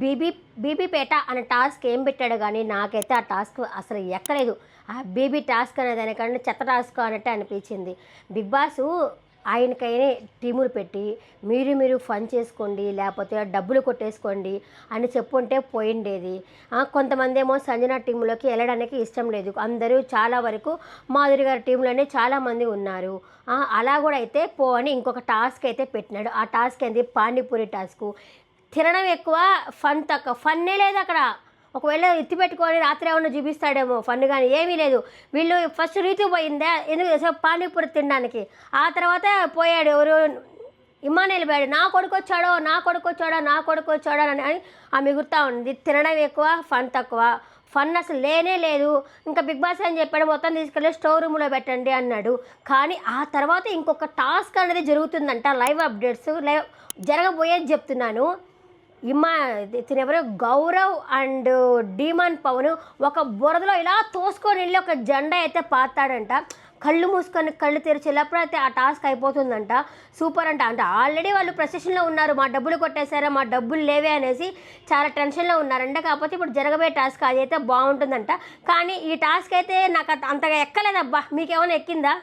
BB Bibipet అనే task ఏం పెట్టాడు కానీ నాకైతే ఆ టాస్క్ అసలు ఎక్కలేదు. ఆ బీబీ టాస్క్ అనే దానికన్నా చెత్త టాస్క్ అన్నట్టు అనిపించింది. బిగ్ బాస్ ఆయనకైనా టీములు పెట్టి మీరు మీరు ఫన్ చేసుకోండి లేకపోతే డబ్బులు కొట్టేసుకోండి అని చెప్పుంటే పోయిండేది. కొంతమంది ఏమో సంజన టీంలోకి వెళ్ళడానికి ఇష్టం లేదు. అందరూ చాలా వరకు మాధురి గారి టీంలోనే చాలామంది ఉన్నారు. అలా కూడా అయితే పో అని ఇంకొక టాస్క్ అయితే పెట్టినాడు. ఆ టాస్క్ ఏంది? పానీపూరి టాస్క్. తినడం ఎక్కువ ఫన్ తక్కువ. ఫన్నే లేదు అక్కడ. ఒకవేళ ఎత్తి పెట్టుకొని రాత్రి ఏమన్నా చూపిస్తాడేమో ఫన్ కానీ ఏమీ లేదు. వీళ్ళు ఫస్ట్ రీతు పోయిందా ఎందుకు పానీపూరి తినడానికి. ఆ తర్వాత పోయాడు ఎవరు? ఇమ్మానుయల్ పోయాడు. నా కొడుకు వచ్చాడో నా కొడుకు వచ్చాడో నా కొడుకు వచ్చాడో అని ఆ మిగులుతా ఉంది. తినడం ఎక్కువ ఫన్ తక్కువ. ఫన్ అసలు లేనే లేదు. ఇంకా బిగ్ బాస్ అని చెప్పాడు? మొత్తం తీసుకెళ్ళి స్టోర్ రూమ్లో పెట్టండి అన్నాడు. కానీ ఆ తర్వాత ఇంకొక టాస్క్ అనేది జరుగుతుందంట. లైవ్ అప్డేట్స్ లైవ్ జరగబోయేది చెప్తున్నాను. ఇమా ఇతను గౌరవ్ అండ్ డీమాన్ పవన్ ఒక బురదలో ఇలా తోసుకొని వెళ్ళి ఒక జెండా అయితే పాతాడంట. కళ్ళు మూసుకొని కళ్ళు తెరిచి అయితే ఆ టాస్క్ అయిపోతుందంట. సూపర్ అంట. అంటే ఆల్రెడీ వాళ్ళు ప్రొసెషన్లో ఉన్నారు. మా డబ్బులు కొట్టేశారా? మా డబ్బులు లేవే అనేసి చాలా టెన్షన్లో ఉన్నారంట. కాకపోతే ఇప్పుడు జరగబోయే టాస్క్ అది అయితే బాగుంటుందంట. కానీ ఈ టాస్క్ అయితే నాకు అంతగా ఎక్కలేదబ్బా. మీకేమైనా ఎక్కిందా?